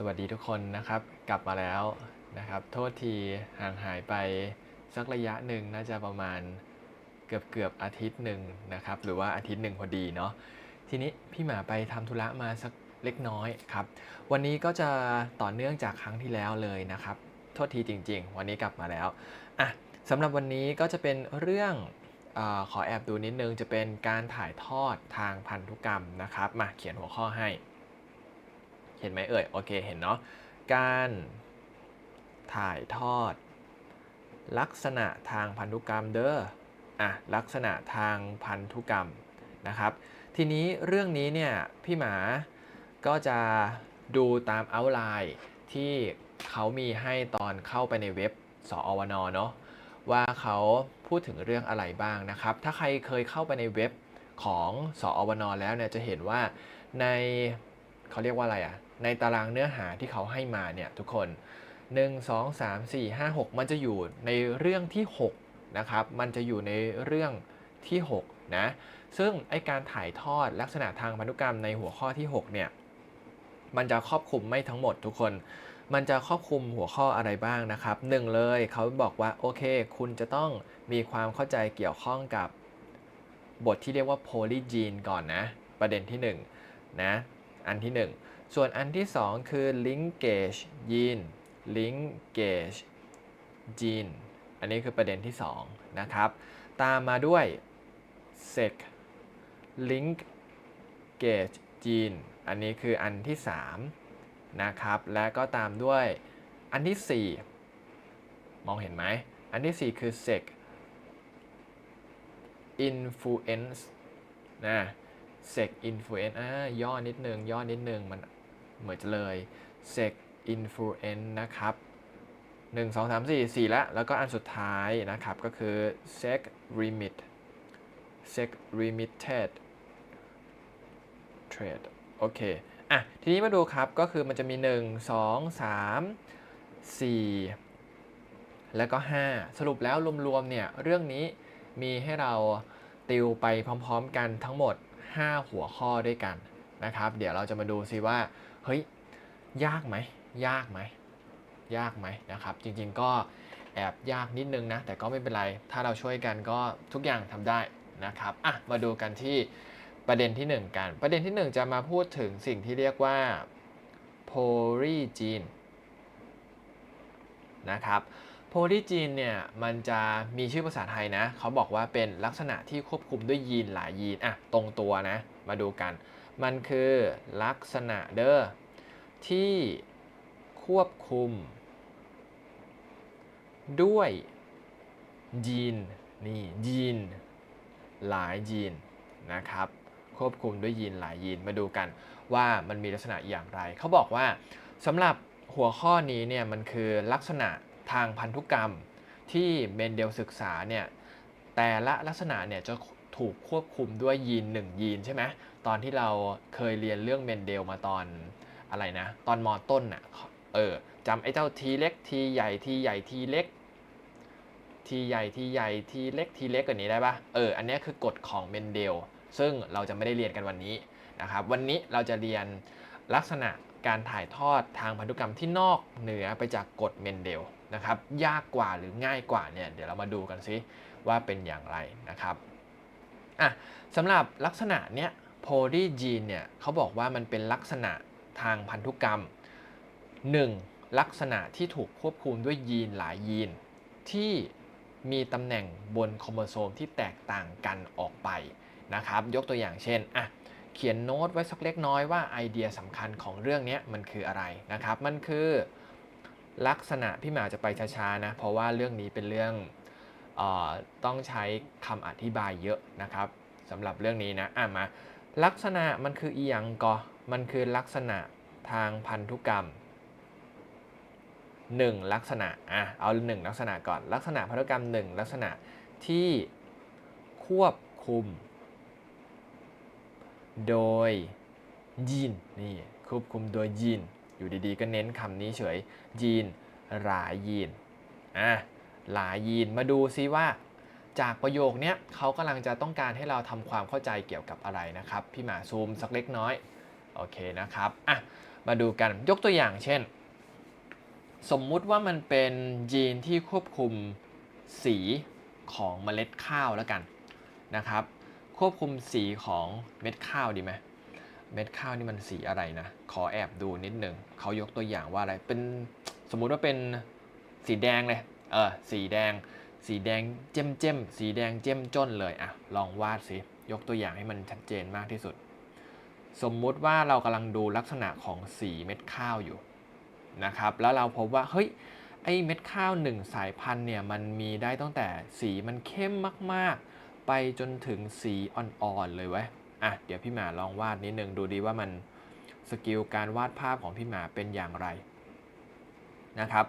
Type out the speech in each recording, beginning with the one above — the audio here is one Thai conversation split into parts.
สวัสดีทุกคนนะครับ กลับมาแล้วนะครับ โทษทีห่างหายไปสักระยะหนึ่งน่าจะประมาณเกือบเกือบอาทิตย์หนึ่งนะครับ หรือว่าอาทิตย์หนึ่งพอดีเนาะทีนี้พี่หมาไปทำธุระมาสักเล็กน้อยครับ วันนี้ก็จะต่อเนื่องจากครั้งที่แล้วเลยนะครับ โทษทีจริง ๆ วันนี้กลับมาแล้วอะสำหรับวันนี้ก็จะเป็นเรื่องอขอแอบดูนิดนึงจะเป็นการถ่ายทอดทางพันธุกรรมนะครับ มาเขียนหัวข้อให้ เห็นไหมเอ่ย โอเค เห็นเนาะ การถ่ายทอด ลักษณะทางพันธุกรรมเด้อ อะ ลักษณะทางพันธุกรรมนะครับ ทีนี้เรื่องนี้เนี่ย พี่หมาก็จะดูตามเอาไลน์ที่เขามีให้ตอนเข้าไปในเว็บสอวนเนาะว่าเขาพูดถึงเรื่องอะไรบ้างนะครับ ถ้าใครเคยเข้าไปในเว็บของสอวนแล้วเนี่ยจะเห็นว่าในเขาเรียกว่าอะไรอะ ในตารางเนื้อหาที่เขาให้มาเนี่ยทุกคน 1 2 3 4 5 6 มันจะอยู่ในเรื่องที่ 6 นะครับ มันจะอยู่ในเรื่องที่6นะ ซึ่งไอการถ่ายทอดลักษณะทางพันธุกรรมในหัวข้อที่ 6 เนี่ย มันจะครอบคลุมไม่ทั้งหมดทุกคน มันจะครอบคลุมหัวข้ออะไรบ้างนะครับหนึ่งเลยเขาบอกว่าโอเค คุณจะต้องมีความเข้าใจเกี่ยวข้องกับบทที่เรียกว่า polygen ก่อนนะ ประเด็นที่1นะอันที่ 1 ส่วนอันที่ 2 คือ linkage gene linkage gene อันนี้คือประเด็นที่ 2 นะครับ ตามมาด้วย sex linkage gene อันนี้คืออันที่ 3 นะครับ และก็ตามด้วยอันที่ 4 มองเห็นไหม อันที่ 4 คือ sex influence นะ sex influence อ่าย่อนิดนึง ย่อนิดนึงมัน เหมือนจะเลย sex influence นะครับ 1 2 3 4 4แล้วแล้วก็อันสุดท้ายนะครับ ก็คือ sex remit sex remitted trade โอเคอะทีนี้มาดูครับก็คือมันจะมี 1 2 3 4 แล้วก็ 5 สรุปแล้วรวมๆเนี่ยเรื่องนี้มีให้เราติวไปพร้อมๆกันทั้งหมด 5 หัวข้อด้วยกันนะครับ เดี๋ยวเราจะมาดูซิว่า เฮ้ยยากไหมยากไหมยากไหมนะครับ จริงๆก็แอบยากนิดนึงนะ แต่ก็ไม่เป็นไร ถ้าเราช่วยกันก็ทุกอย่างทำได้นะครับอะมาดูกันที่ประเด็นที่ 1 กัน ประเด็นที่ 1 จะมาพูดถึงสิ่งที่เรียกว่า polygene นะครับ polygene เนี่ยมันจะมีชื่อภาษาไทยนะ เขาบอกว่าเป็นลักษณะที่ควบคุมด้วยยีนหลายยีนอะตรงตัวนะ มาดูกัน มันคือลักษณะเด้อ ที่ควบคุม ด้วยยีนนี่ยีนหลายยีนนะครับ ควบคุมด้วยยีนหลายยีนมาดูกันว่ามันมีลักษณะอย่างไร เขาบอกว่าสำหรับหัวข้อนี้เนี่ยมันคือลักษณะทางพันธุกรรมที่เมนเดลศึกษาเนี่ยแต่ละลักษณะเนี่ยจะถูกควบคุมด้วยยีน1ยีนใช่ไหมตอนที่เราเคยเรียนเรื่องเมนเดลมาตอน อะไรนะ ตอนมอต้นน่ะเออจำไอ้เจ้าทีเล็กทีใหญ่ทีใหญ่ทีเล็กทีใหญ่ทีใหญ่ทีเล็กทีเล็กกว่านี้ได้ปะเอออันนี้คือกฎของเมนเดล ซึ่งเราจะไม่ได้เรียนกันวันนี้นะครับวันนี้เราจะเรียนลักษณะการถ่ายทอดทางพันธุกรรมที่นอกเหนือไปจากกฎเมนเดลนะครับยากกว่าหรือง่ายกว่าเนี่ยเดี๋ยวเรามาดูกันซิว่าเป็นอย่างไรนะครับอะสำหรับลักษณะเนี้ยโพลีจีนเนี่ยเขาบอกว่ามันเป็นลักษณะ ทางพันธุกรรม 1. ลักษณะที่ถูกควบคุมด้วยยีนหลายยีน ที่มีตำแหน่งบนโครโมโซมที่แตกต่างกันออกไปนะครับ ยกตัวอย่างเช่นอะเขียนโน้ตไว้สักเล็กน้อยว่าไอเดียสำคัญของเรื่องนี้มันคืออะไรนะครับ มันคือลักษณะพี่หมาจะไปช้าๆนะเพราะว่าเรื่องนี้เป็นเรื่องออต้องใช้คำอธิบายเยอะนะครับสำหรับเรื่องนี้นะอะมาลักษณะมันคืออียังก็มันคือลักษณะ ทางพันธุกรรม 1 ลักษณะอะเอา 1 ลักษณะก่อน ลักษณะพันธุกรรม 1 ลักษณะที่ควบคุม โดยยีนนี่ควบคุมโดยยีนอยู่ดีๆ ก็เน้นคำนี้เฉยยีนหลายยีนอะหลายยีนมาดูซิว่าจากประโยคนี้เขากำลังจะต้องการให้เราทำความเข้าใจเกี่ยวกับอะไรนะครับ พี่หมาซูมสักเล็กน้อย โอเคนะครับอะมาดูกันยกตัวอย่างเช่น สมมุติว่ามันเป็นยีนที่ควบคุมสีของเมล็ดข้าวแล้วกันนะครับ ควบคุมสีของเม็ดข้าวดีไหมเม็ดข้าวนี่มันสีอะไรนะ ขอแอบดูนิดนึงเขายกตัวอย่างว่าอะไรเป็นสมมุติว่าเป็นสีแดงเลยเออสีแดง สีแดงเจ้มเจ้มสีแดงเจ้มจ้นเลยอะลองวาดสิยกตัวอย่างให้มันชัดเจนมากที่สุด สมมุติว่าเรากำลังดูลักษณะของสีเม็ดข้าวอยู่นะครับ แล้วเราพบว่าเฮ้ยไอเม็ดข้าวหนึ่งสายพันธุ์เนี่ยมันมีได้ตั้งแต่สีมันเข้มมากๆ ไปจนถึงสีอ่อนๆเลยเว้ยอะเดี๋ยวพี่หมาลองวาดนิดนึงดูดีว่ามันสกิลการวาดภาพของพี่หมาเป็นอย่างไรนะครับ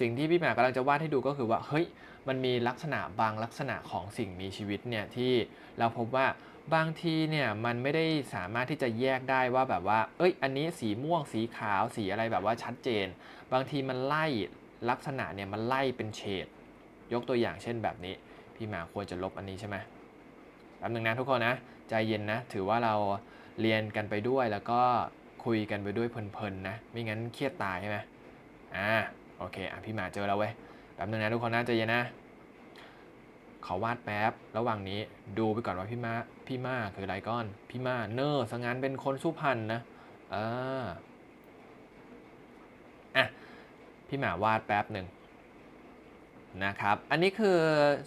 สิ่งที่พี่หมากำลังจะวาดให้ดูก็คือว่าเฮ้ยมันมีลักษณะบางลักษณะของสิ่งมีชีวิตเนี่ยที่เราพบว่า บางทีเนี่ยมันไม่ได้สามารถที่จะแยกได้ว่าแบบว่า เอ้ย อันนี้สีม่วงสีขาวสีอะไรแบบว่าชัดเจน บางทีมันไล่ลักษณะเนี่ยมันไล่เป็นเฉด ยกตัวอย่างเช่นแบบนี้ พี่หมาควรจะลบอันนี้ใช่ไหมแป๊บนึงนะทุกคนนะ ใจเย็นนะ ถือว่าเราเรียนกันไปด้วยแล้วก็คุยกันไปด้วยเพลินๆนะ ไม่งั้นเครียดตายใช่ไหมอ่า โอเค อะพี่หมาเจอแล้วเว้ย แป๊บนึงนะทุกคนนะใจเย็นนะ ขอวาดแป๊บ ระหว่างนี้ดูไปก่อนว่าพี่มาพี่มาคือไรก้อน พี่มาเนอร์สังานเป็นคนสุพรรณนะอ่าอะพี่หมาวาดแป๊บหนึ่งนะครับ อันนี้คือ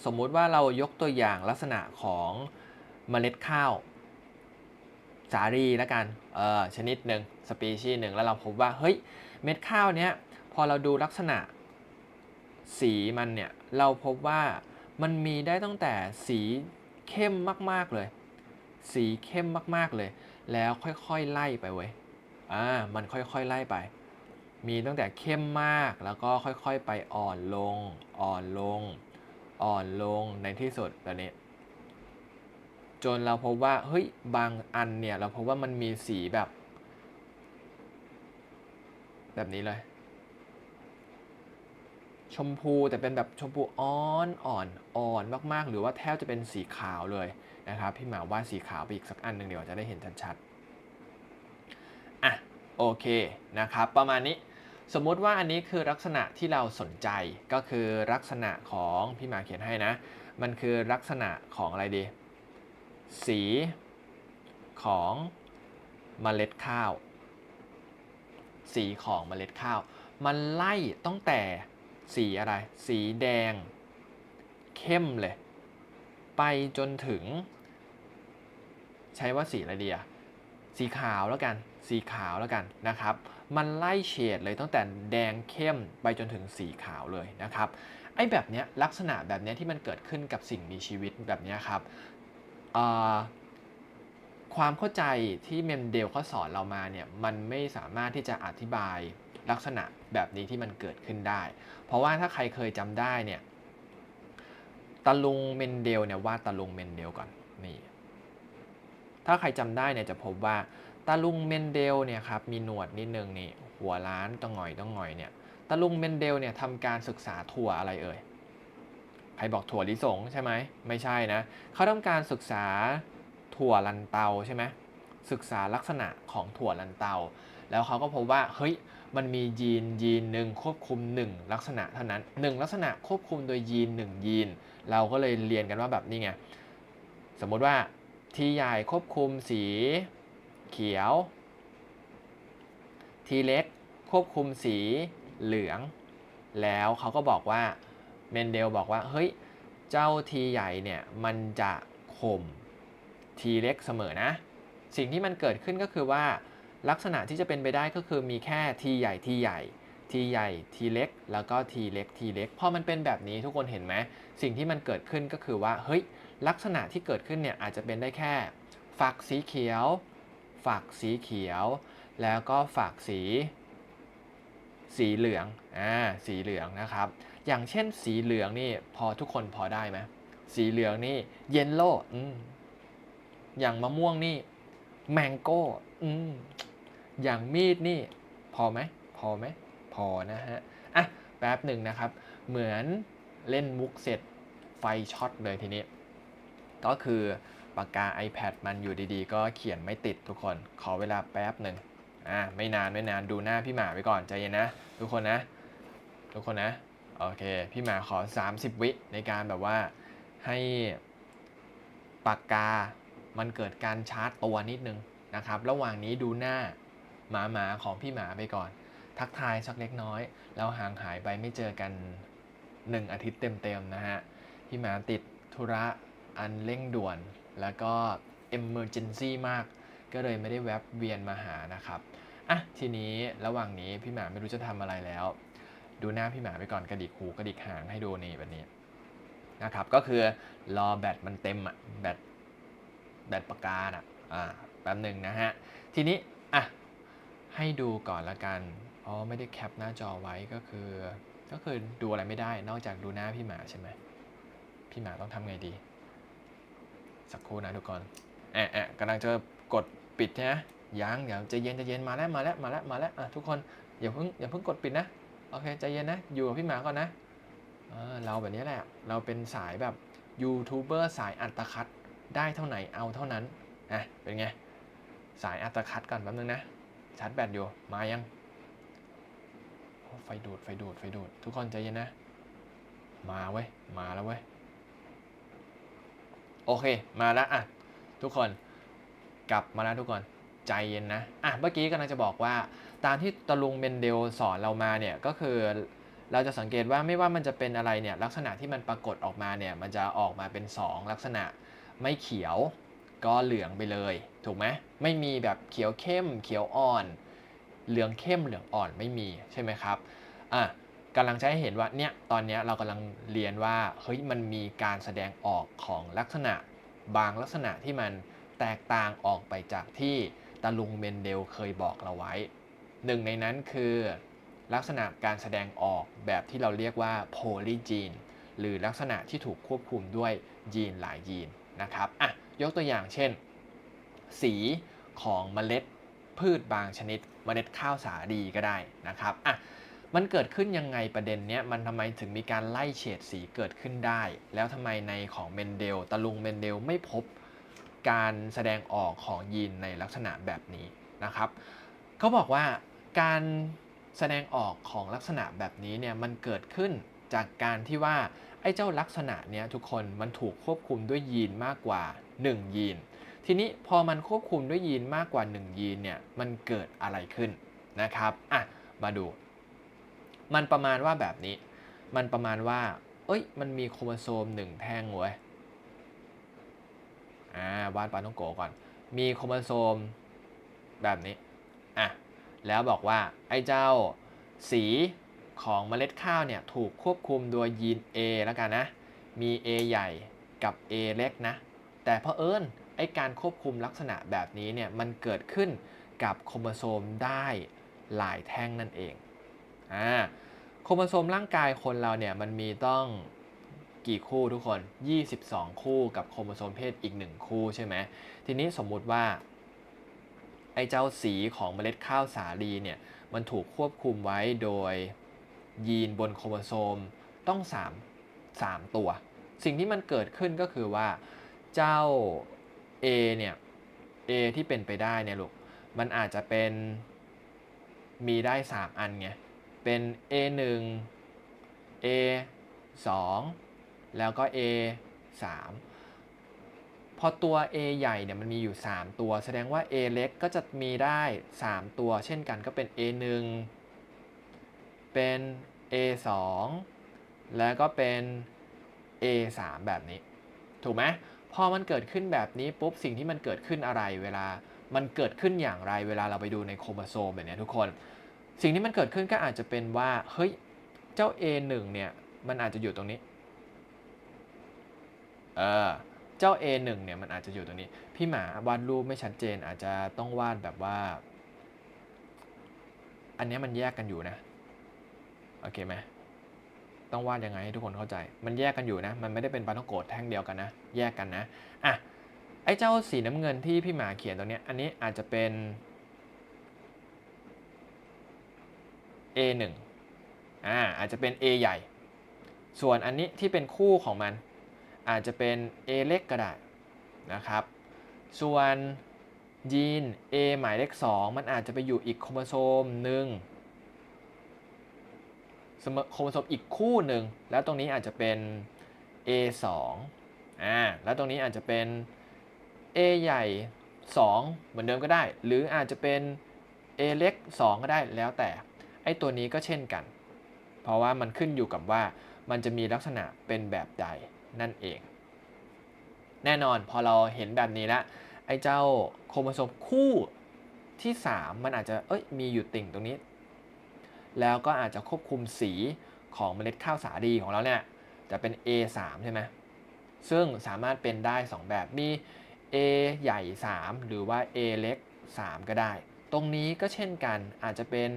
สมมุติว่าเรายกตัวอย่างลักษณะของเมล็ดข้าว สาลีแล้วกัน เออชนิดหนึ่งสปีชีส์หนึ่งแล้วเราพบว่า เฮ้ย เม็ดข้าวเนี้ย พอเราดูลักษณะสีมันเนี่ย เราพบว่า มันมีได้ตั้งแต่สีเข้มมากๆเลย สีเข้มมากๆเลย แล้วค่อยๆไล่ไปเว้ยอ่ามันค่อยๆไล่ไป มีตั้งแต่เข้มมากแล้วก็ค่อยๆไปอ่อนลง อ่อนลง อ่อนลงในที่สุดแบบนี้ จนเราพบว่าเฮ้ยบางอันเนี่ยเราพบว่ามันมีสีแบบ แบบนี้เลย ชมพูแต่เป็นแบบชมพูอ่อนอ่อนอ่อนมากๆ หรือว่าแทบจะเป็นสีขาวเลยนะครับ พี่หมาวาดสีขาวไปอีกสักอันหนึ่งเดี๋ยวจะได้เห็นชัดๆอะโอเคนะครับ ประมาณนี้สมมุติว่าอันนี้คือลักษณะที่เราสนใจก็คือลักษณะของพี่หมาเขียนให้นะ มันคือลักษณะของอะไรดี สีของเมล็ดข้าว สีของเมล็ดข้าว มันไล่ตั้งแต่ สีอะไร สีแดง เข้มเลย ไปจนถึง ใช้ว่าสีอะไรดีอะสีขาวแล้วกัน สีขาวแล้วกันนะครับ มันไล่เฉดเลยตั้งแต่แดงเข้มไปจนถึงสีขาวเลยนะครับ ไอ้แบบเนี้ยลักษณะแบบเนี้ยที่มันเกิดขึ้นกับสิ่งมีชีวิตแบบเนี้ยครับความเข้าใจที่เมมเดลเขาสอนเรามาเนี่ยมันไม่สามารถที่จะอธิบายลักษณะ แบบนี้ที่มันเกิดขึ้นได้ เพราะว่าถ้าใครเคยจำได้เนี่ยตาลุงเมนเดลเนี่ยวาดตาลุงเมนเดลก่อนนี่ถ้าใครจำได้เนี่ยจะพบว่าตาลุงเมนเดลเนี่ยครับมีหนวดนิดนึงนี่หัวล้านต้องหงอยต้องหงอยเนี่ยตาลุงเมนเดลเนี่ยทำการศึกษาถั่วอะไรเอ่ยใครบอกถั่วลิสงใช่ไหมไม่ใช่นะเขาทำการศึกษาถั่วลันเตาใช่ไหมศึกษาลักษณะของถั่วลันเตา แล้วเขาก็พบว่าเฮ้ย มันมียีนยีนหนึ่งควบคุม 1 ลักษณะเท่านั้น 1 ลักษณะควบคุมโดยยีน1 ยีน เราก็เลยเรียนกันว่าแบบนี้ไง สมมุติว่าทีใหญ่ควบคุมสีเขียว ทีเล็กควบคุมสีเหลือง แล้วเขาก็บอกว่าเมนเดลบอกว่าเฮ้ยเจ้าทีใหญ่เนี่ยมันจะข่มทีเล็กเสมอนะ สิ่งที่มันเกิดขึ้นก็คือว่า ลักษณะที่จะเป็นไปได้ก็คือมีแค่ทีใหญ่ทีใหญ่ ทีใหญ่ทีเล็ก แล้วก็ทีเล็กทีเล็ก พอมันเป็นแบบนี้ทุกคนเห็นไหม สิ่งที่มันเกิดขึ้นก็คือว่า เฮ้ย ลักษณะที่เกิดขึ้นเนี่ยอาจจะเป็นได้แค่ ฝักสีเขียว ฝักสีเขียว แล้วก็ฝักสี สีเหลือง อ่า สีเหลืองนะครับ อย่างเช่นสีเหลืองนี่พอทุกคนพอได้ไหม สีเหลืองนี่เยนโล่อือย่างมะม่วงนี่แมงโก้อืม อย่างมีดนี่พอไหมพอไหมพอนะฮะอะแป๊บหนึ่งนะครับ เหมือนเล่นมุกเสร็จไฟช็อตเลยทีนี้ ก็คือปากกา iPad มันอยู่ดีๆ ก็เขียนไม่ติดทุกคนขอเวลาแป๊บหนึ่งอะไม่นานไม่นานดูหน้าพี่หมาไปก่อนใจเย็นนะ ทุกคนนะ ทุกคนนะโอเค พี่หมาขอ 30 วิในการแบบว่าให้ปากกามันเกิดการชาร์จตัวนิดนึงนะครับ ระหว่างนี้ดูหน้า หมาหมาๆของพี่หมาไปก่อน ทักทายสักเล็กน้อย แล้วห่างหายไปไม่เจอกัน 1 อาทิตย์เต็มๆนะฮะ พี่หมาติดธุระอันเร่งด่วน แล้วก็ emergency มาก ก็เลยไม่ได้แวบเวียนมาหานะครับอะทีนี้ระหว่างนี้พี่หมาไม่รู้จะทำอะไรแล้ว ดูหน้าพี่หมาไปก่อนกระดิกหูกระดิกหางให้ดูนี่แบบนี้นะครับก็คือรอแบตมันเต็มอะแบตแบตปากกาอะอ่าแป๊บหนึ่งนะฮะ ทีนี้อะ ให้ดูก่อนละกัน อ๋อ ไม่ได้แคปหน้าจอไว้ก็คือ ก็คือดูอะไรไม่ได้ นอกจากดูหน้าพี่หมาใช่ไหม พี่หมาต้องทำไงดี สักครู่นะทุกคนแอะแอะกำลังจะกดปิดใช่ไหมยังเดี๋ยวใจะเย็นใจะเย็นมาแล้วมาแล้วมาแล้วมาแล้วอะทุกคนอย่าเพิ่งอย่าเพิ่งกดปิดนะ โอเคใจเย็นนะ อยู่กับพี่หมาก่อนนะเออเราแบบนี้แหละ เราเป็นสายแบบยูทูบเบอร์สายอัตคัดได้เท่าไหนเอาเท่านั้นอะเป็นไง สายอัตคัดก่อนแป๊บนึงนะ ชาร์จแบตอยู่มายังไฟดูดไฟดูดไฟดูด ทุกคนใจเย็นนะ มาเว้ยมาแล้วเว้ยโอเค มาแล้วอะทุกคนกลับมาแล้วทุกคนใจเย็นนะอะเมื่อกี้กำลังจะบอกว่า ตามที่ตะลุงเมนเดลสอนเรามาเนี่ยก็คือเราจะสังเกตว่าไม่ว่ามันจะเป็นอะไรเนี่ยลักษณะที่มันปรากฏออกมาเนี่ยมันจะออกมาเป็น 2 ลักษณะไม่เขียว ก็เหลืองไปเลย ถูกไหมไม่มีแบบเขียวเข้ม เขียวอ่อน เหลืองเข้มเหลืองอ่อนไม่มีใช่ไหมครับอะกำลังจะให้เห็นว่าเนี่ยตอนนี้เรากำลังเรียนว่าเฮ้ยมันมีการแสดงออกของลักษณะบางลักษณะที่มันแตกต่างออกไปจากที่ตะลุงเมนเดลเคยบอกเราไว้ หนึ่งในนั้นคือลักษณะการแสดงออกแบบที่เราเรียกว่าโพลีจีนหรือลักษณะที่ถูกควบคุมด้วยยีนหลายยีนนะครับอะ ยกตัวอย่างเช่น สีของเมล็ดพืชบางชนิด เมล็ดข้าวสาลีก็ได้นะครับอะมันเกิดขึ้นยังไงประเด็นเนี้ยมันทำไมถึงมีการไล่เฉดสีเกิดขึ้นได้ แล้วทำไมในของเมนเดลตะลุงเมนเดลไม่พบการแสดงออกของยีนในลักษณะแบบนี้นะครับเขาบอกว่าการแสดงออกของลักษณะแบบนี้เนี่ยมันเกิดขึ้นจากการที่ว่าไอ้เจ้าลักษณะเนี้ยทุกคนมันถูกควบคุมด้วยยีนมากกว่า 1 ยีน ทีนี้พอมันควบคุมด้วยยีนมากกว่า 1 ยีนเนี่ยมันเกิดอะไรขึ้นนะครับอะมาดู มันประมาณว่าแบบนี้ มันประมาณว่า เอ้ย มันมีโครโมโซมหนึ่งแท่งเว้ยอ่าวาดปลาต้องโกก่อน มีโครโมโซมแบบนี้อะแล้วบอกว่าไอ้เจ้าสีของเมล็ดข้าวเนี่ยถูกควบคุมโดยยีน A แล้วกันนะ มี A ใหญ่กับ A เล็กนะ แต่เพอเอิญไอการควบคุมลักษณะแบบนี้เนี่ยมันเกิดขึ้นกับโครโมโซมได้หลายแท่งนั่นเองอ่าโครโมโซมร่างกายคนเราเนี่ยมันมีต้องกี่คู่ทุกคน 22 คู่กับโครโมโซมเพศอีก 1 คู่ใช่ไหมทีนี้สมมุติว่าไอ้เจ้าสีของเมล็ดข้าวสาลีเนี่ยมันถูกควบคุมไว้โดยยีนบนโครโมโซมต้อง 3 3 ตัว สิ่งที่มันเกิดขึ้นก็คือว่า เจ้า A เนี่ย A ที่เป็นไปได้เนี่ยลูก มันอาจจะเป็นมีได้ 3 อันไง เป็น A1 A2 แล้วก็ A3 พอตัว A ใหญ่เนี่ยมันมีอยู่ 3 ตัว แสดงว่า A เล็กก็จะมีได้ 3 ตัว เช่นกันก็เป็น A1 เป็น A2 แล้วก็เป็น A3 แบบนี้ ถูกไหม พอมันเกิดขึ้นแบบนี้ปุ๊บสิ่งที่มันเกิดขึ้นอะไรเวลา มันเกิดขึ้นอย่างไรเวลาเราไปดูในโครโมโซมแบบนี้ทุกคน สิ่งที่มันเกิดขึ้นก็อาจจะเป็นว่าเฮ้ยเจ้า A1 เนี่ยมันอาจจะอยู่ตรงนี้เออเจ้า A1 เนี่ยมันอาจจะอยู่ตรงนี้ พี่หมาวาดรูปไม่ชัดเจนอาจจะต้องวาดแบบว่า อันนี้มันแยกกันอยู่นะ โอเคไหม ต้องวาดยังไงให้ทุกคนเข้าใจ มันแยกกันอยู่นะ มันไม่ได้เป็นปาต้องโกดแท่งเดียวกันนะ แยกกันนะ อะ ไอ้เจ้าสีน้ำเงินที่พี่หมาเขียนตรงนี้ อันนี้อาจจะเป็น A1 อ่า อาจจะเป็น A ใหญ่ ส่วนอันนี้ที่เป็นคู่ของมัน อาจจะเป็น A เล็กก็ได้นะครับ ส่วนยีน A หมายเลข2มันอาจจะไปอยู่อีกโครโมโซมหนึ่ง โครโมโซมอีกคู่หนึ่ง แล้วตรงนี้อาจจะเป็น A 2 อ่า แล้วตรงนี้อาจจะเป็น A ใหญ่ 2 เหมือนเดิมก็ได้ หรืออาจจะเป็น A เล็ก 2 ก็ได้ แล้วแต่ ไอ้ตัวนี้ก็เช่นกัน เพราะว่ามันขึ้นอยู่กับว่ามันจะมีลักษณะเป็นแบบใดนั่นเอง แน่นอนพอเราเห็นแบบนี้แล้วไอ้เจ้าโครโมโซมคู่ที่ 3 มันอาจจะ เอ้ย มีอยู่ติ่งตรงนี้ แล้วก็อาจจะควบคุมสีของเมล็ดข้าวสาลีของเราเนี่ยจะเป็น A3 ใช่ไหมซึ่งสามารถเป็นได้ 2 แบบมี A ใหญ่ 3 หรือว่า A เล็ก 3 ก็ได้ ตรงนี้ก็เช่นกันอาจจะเป็น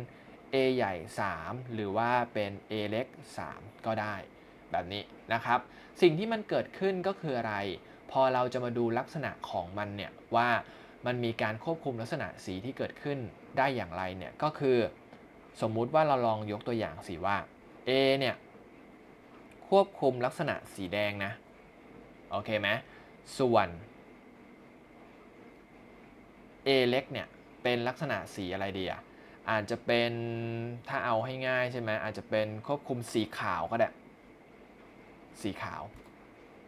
A ใหญ่ 3 หรือว่าเป็น A เล็ก 3 ก็ได้แบบนี้นะครับ สิ่งที่มันเกิดขึ้นก็คืออะไร พอเราจะมาดูลักษณะของมันเนี่ยว่ามันมีการควบคุมลักษณะสีที่เกิดขึ้นได้อย่างไรเนี่ยก็คือ สมมุติว่าเราลองยกตัวอย่างสีว่า A เนี่ย ควบคุมลักษณะสีแดงนะ โอเคไหมส่วน A เล็กเนี่ย เป็นลักษณะสีอะไรดีอะอาจจะเป็นถ้าเอาให้ง่ายใช่ไหมอาจจะเป็นควบคุมสีขาวก็ได้ สีขาว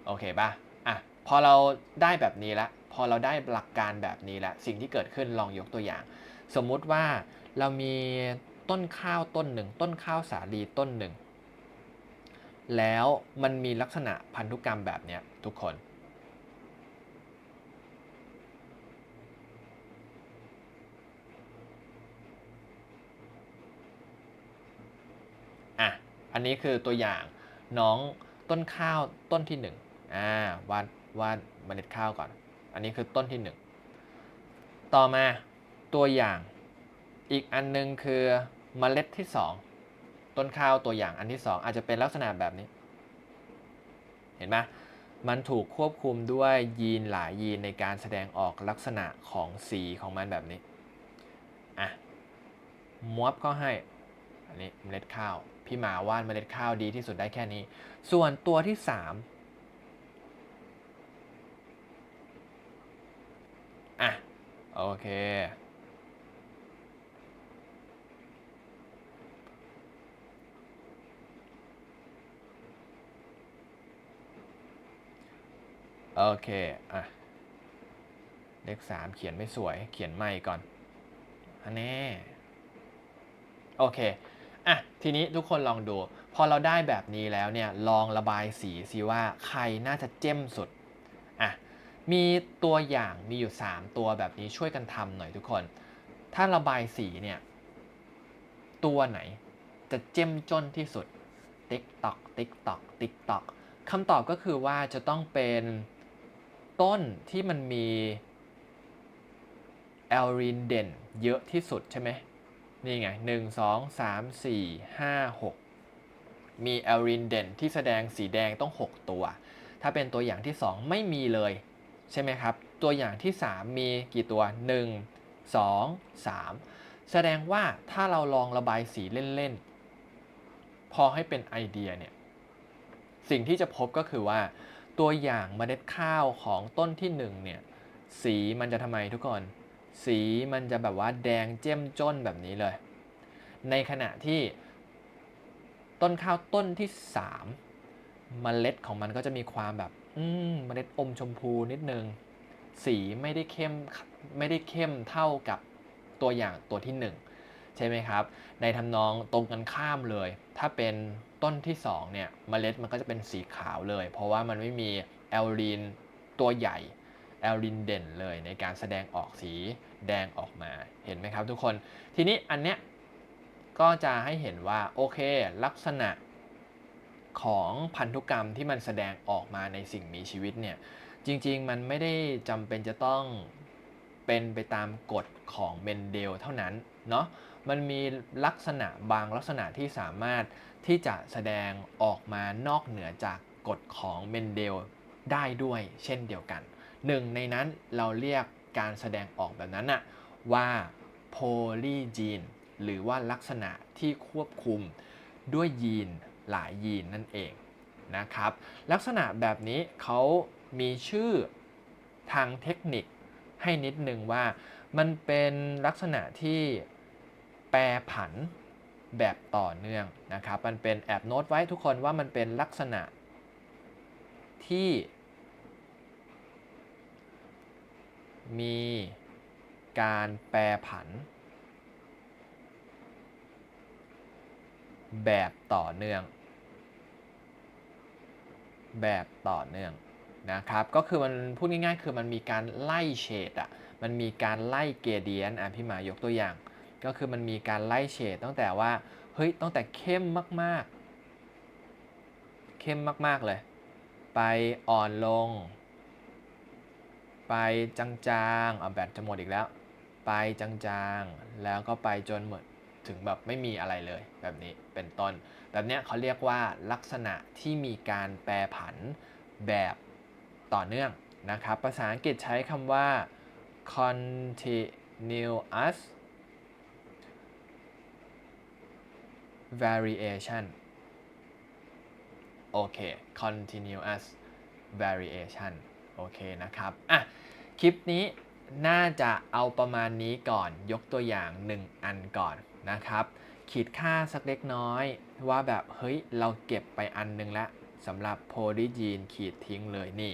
โอเคป่ะอะพอเราได้แบบนี้ล้วพอเราได้หลักการแบบนี้ล้วสิ่งที่เกิดขึ้นลองยกตัวอย่าง สมมุติว่าเรามี ต้นข้าวต้นหนึ่ง ต้นข้าวสาลีต้นหนึ่ง แล้วมันมีลักษณะพันธุกรรมแบบนี้ทุกคน อะ อันนี้คือตัวอย่างน้องต้นข้าวต้นที่1อ่าวาดวาดเมล็ดข้าวก่อน อันนี้คือต้นที่1ต่อมาตัวอย่างอีกอันนึงคือ เมล็ดที่ 2 ต้นข้าวตัวอย่างอันที่ 2 อาจจะเป็นลักษณะแบบนี้ เห็นไหมมันถูกควบคุมด้วยยีนหลายยีนในการแสดงออกลักษณะของสีของมันแบบนี้ อะมวบก็ให้ อันนี้เมล็ดข้าว พี่หมาว่าดเมล็ดข้าวดีที่สุดได้แค่นี้ ส่วนตัวที่ 3 อะ โอเค โอเค อะ เลข3เขียนไม่สวย เขียนใหม่ก่อน อันนี้โอเค อะ ทีนี้ทุกคนลองดู พอเราได้แบบนี้แล้วเนี่ย ลองระบายสีสิว่าใครน่าจะเจ้มสุด อะ มีตัวอย่างมีอยู่ 3 ตัวแบบนี้ช่วยกันทำหน่อยทุกคน ถ้าระบายสีเนี่ย ตัวไหนจะเจ้มจนที่สุด ติ๊กตอก ติ๊กตอก ติ๊กตอกคำตอบก็คือว่าจะต้องเป็น ต้นที่มันมีแอลรินเด่นเยอะที่สุดใช่ไหมนี่ไง 1 2 3 4 5 6 มีแอลรินเด่นที่แสดงสีแดงต้อง 6 ตัว ถ้าเป็นตัวอย่างที่ 2 ไม่มีเลย ใช่ไหมครับ ตัวอย่างที่ 3 มีกี่ตัว 1 2 3 แสดงว่าถ้าเราลองระบายสีเล่น ๆ พอให้เป็นไอเดียเนี่ย สิ่งที่จะพบก็คือว่า ตัวอย่างเมล็ดข้าวของต้นที่1เนี่ยสีมันจะทำไมทุกคน สีมันจะแบบว่าแดงเจ้มจ้นแบบนี้เลย ในขณะที่ต้นข้าวต้นที่ 3 เมล็ดของมันก็จะมีความแบบ อืมเมล็ดอมชมพูนิดนึง สีไม่ได้เข้มไม่ได้เข้มเท่ากับตัวอย่างตัวที่ 1 ใช่ไหมครับ ในทำนองตรงกันข้ามเลย ถ้าเป็น ต้นที่2เนี่ยเมล็ดมันก็จะเป็นสีขาวเลย เพราะว่ามันไม่มีแอลลีนตัวใหญ่แอลลินเด่นเลยในการแสดงออกสีแดงออกมาเห็นไหมครับทุกคนทีนี้อันเนี้ยก็จะให้เห็นว่าโอเค ลักษณะของพันธุกรรมที่มันแสดงออกมาในสิ่งมีชีวิตเนี่ยจริงๆ มันไม่ได้จำเป็นจะต้องเป็นไปตามกฎของเมนเดลเท่านั้น เนาะมันมีลักษณะบางลักษณะที่สามารถที่จะแสดงออกมานอกเหนือจากกฎของเมนเดลได้ด้วยเช่นเดียวกัน หนึ่งในนั้นเราเรียกการแสดงออกแบบนั้นนะว่าโพลีจีนหรือว่าลักษณะที่ควบคุมด้วยยีนหลายยีนนั่นเองนะครับ ลักษณะแบบนี้เขามีชื่อทางเทคนิคให้นิดนึงว่ามันเป็นลักษณะที่ แปรผันแบบต่อเนื่องนะครับ มันเป็นแอบโน้ตไว้ทุกคนว่ามันเป็นลักษณะที่มีการแปรผัน แบบต่อเนื่อง แบบต่อเนื่องนะครับ ก็คือมันพูดง่ายๆ คือมันมีการไล่เฉดอะมันมีการไล่เกเดียนอะพี่หมายกตัวอย่าง ก็คือมันมีการไล่เฉดตั้งแต่ว่าเฮ้ยตั้งแต่เข้มมากๆ เข้มมากๆเลย ไปอ่อนลง ไปจางๆเอาแบตจะหมดอีกแล้ว ไปจางๆ แล้วก็ไปจนหมดถึงแบบไม่มีอะไรเลยแบบนี้เป็นต้น แบบเนี้ยเขาเรียกว่าลักษณะที่มีการแปรผันแบบต่อเนื่องนะครับ ภาษาอังกฤษใช้คำว่า continuous variation โอเค continuous variation โอเคนะครับ อะ คลิปนี้น่าจะเอาประมาณนี้ก่อน ยกตัวอย่าง 1 อันก่อนนะครับ ขีดค่าสักเล็กน้อย ว่าแบบเฮ้ย เราเก็บไปอันนึงแล้วสำหรับโพลีจีนขีดทิ้งเลยนี่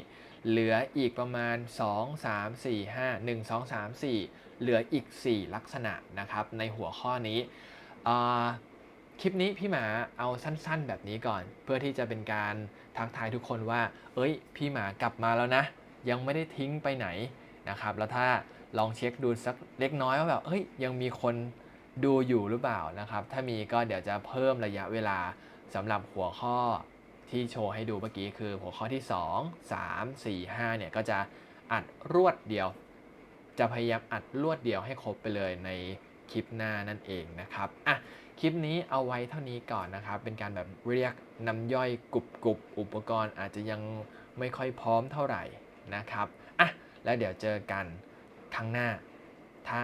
เหลืออีกประมาณ 2 3 4 5 1 2 3 4 เหลืออีก 4 ลักษณะนะครับ ในหัวข้อนี้อ่า คลิปนี้พี่หมาเอาสั้นๆ แบบนี้ก่อน เพื่อที่จะเป็นการทักทายทุกคนว่า เอ้ย พี่หมากลับมาแล้วนะ ยังไม่ได้ทิ้งไปไหนนะครับ แล้วถ้าลองเช็คดูสักเล็กน้อยว่าแบบเฮ้ยยังมีคนดูอยู่หรือเปล่านะครับ ถ้ามีก็เดี๋ยวจะเพิ่มระยะเวลาสำหรับหัวข้อที่โชว์ให้ดูเมื่อกี้คือหัวข้อที่ 2 3 4 5เนี่ยก็จะอัดรวดเดียว จะพยายามอัดรวดเดียวให้ครบไปเลยในคลิปหน้านั่นเองนะครับอะ คลิปนี้เอาไว้เท่านี้ก่อนนะครับ เป็นการแบบเรียกน้ำย่อยกรุบกรุบอุปกรณ์อาจจะยังไม่ค่อยพร้อมเท่าไหร่นะครับอะแล้วเดี๋ยวเจอกันครั้งหน้า ถ้า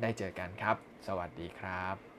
ได้เจอกันครับ สวัสดีครับ